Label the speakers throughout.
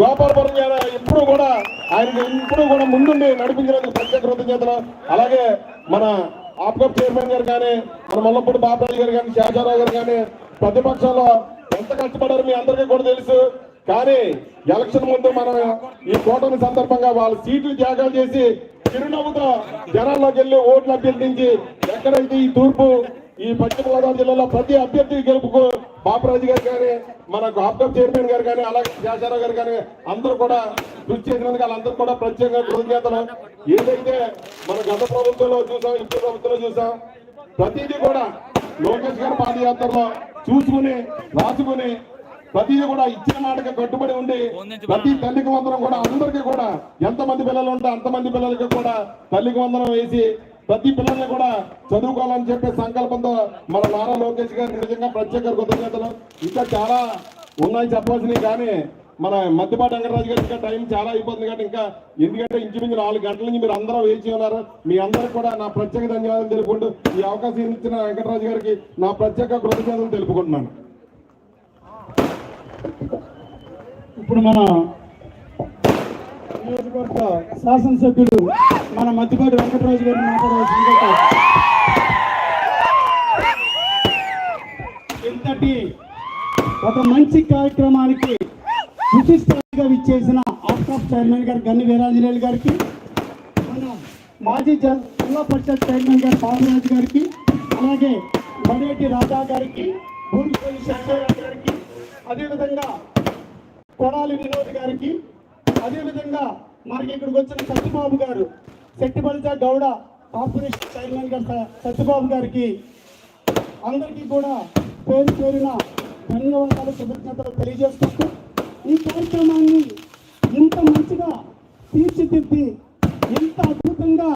Speaker 1: గోపాలపురం గారు ఎప్పుడు కూడా ఆయనకి ఇప్పుడు కూడా ముందుండి నడిపించినందుకు ప్రత్యేక కృతజ్ఞతలు. అలాగే మన ఆప్కప్ చైర్మన్ గారు కానీ మన మల్లపూడి బాబాయ్ గారు కానీ శేషారావు గారు కానీ ప్రతిపక్షంలో ఎంత కష్టపడారు మీ అందరికీ కూడా తెలుసు. కానీ ఎలక్షన్ ముందు మనం ఈ కూటమి సందర్భంగా వాళ్ళ సీట్లు త్యాగాలు చేసి చిరునవ్వుతో జనాల్లోకి వెళ్ళి ఓట్లు అభ్యర్థించి ఎక్కడైతే ఈ తూర్పు ఈ పశ్చిమ గోదావరి జిల్లాలో ప్రతి అభ్యర్థి గెలుపుకు బాపరాజు గారు కానీ మన ఆప్కప్ చైర్మన్ గారు కానీ అలాగే శేషారావు గారు కానీ అందరూ కూడా కృషి చేసినందుకు వాళ్ళందరూ కూడా ప్రత్యేకంగా కృతజ్ఞతలు. ఏదైతే మన గత ప్రభుత్వంలో చూసాం ఇప్పుడు ప్రభుత్వంలో చూసాం ప్రతిదీ కూడా లోకేష్ గారి పాదయాత్రలో చూసుకుని రాసుకుని ప్రతిదీ కూడా ఇచ్చిన మాటకి కట్టుబడి ఉండి ప్రతి తల్లికి వందనం కూడా అందరికీ కూడా ఎంతమంది పిల్లలు ఉంటే అంతమంది పిల్లలకి కూడా తల్లికి వందనం వేసి ప్రతి పిల్లల్ని కూడా చదువుకోవాలని చెప్పే సంకల్పంతో మన నారా లోకేష్ గారు నిజంగా ప్రత్యేక కృతజ్ఞతలు. ఇంకా చాలా ఉన్నాయి చెప్పాల్సినవి కానీ మన మధ్యపాటి వెంకటరాజు గారు ఇంకా టైం చాలా అయిపోతుంది కాబట్టి ఇంకా ఎందుకంటే ఇంచుమించు నాలుగు గంటల నుంచి మీరు అందరూ వేచి ఉన్నారు. మీ అందరికి కూడా నా ప్రత్యేక ధన్యవాదాలు తెలుపుకుంటూ ఈ అవకాశం ఇచ్చిన వెంకటరాజు గారికి నా ప్రత్యేక కృతజ్ఞతలు తెలుపుకుంటున్నాను.
Speaker 2: ఇప్పుడు మన నియోజకవర్గ శాసనసభ్యులు మన మధ్యపాటి వెంకటరాజు గారిని మాట్లాడవలసిందిగా ఇంతటి ఒక మంచి కార్యక్రమానికి విశిష్టంగా విచ్చేసిన ఆఫ్కాఫ్ చైర్మన్ గారు గన్ని వీరాంజనేయులు గారికి మన మాజీ జిల్లా పరిషత్ చైర్మన్ గారు బాబురాజు గారికి అలాగే మడేటి రాజా గారికి భూమిపల్లి శంకరరావు గారికి అదేవిధంగా కొడాలి వినోద్ గారికి అదేవిధంగా మనకి ఇక్కడికి వచ్చిన సత్యబాబు గారు శెట్టిబలిజ గౌడ కార్పొరేషన్ చైర్మన్ గారు సత్యబాబు గారికి అందరికీ కూడా పేరు పేరున ధన్యవాదాలు కృతజ్ఞతలు తెలియజేసుకుంటూ ఈ కార్యక్రమాన్ని ఇంత మంచిగా తీర్చిదిద్ది ఇంత అద్భుతంగా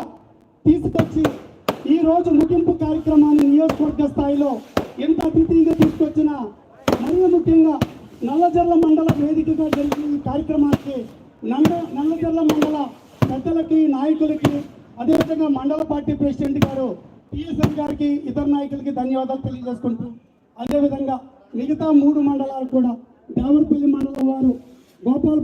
Speaker 2: తీసుకొచ్చి ఈ రోజు ముగింపు కార్యక్రమాన్ని నియోజకవర్గ స్థాయిలో ఇంత అతిథిగా తీసుకొచ్చిన మరియు ముఖ్యంగా నల్లజర్ల మండల వేదికగా జరిగిన ఈ కార్యక్రమానికి నల్ల నల్లజర్ల మండల పెద్దలకి నాయకులకి అదేవిధంగా మండల పార్టీ ప్రెసిడెంట్ గారు టిఎస్ఎన్ గారికి ఇతర నాయకులకి ధన్యవాదాలు తెలియజేసుకుంటూ అదేవిధంగా మిగతా మూడు మండలాలు కూడా దేవరపల్లి మండలం వారు గోపాల్పూర్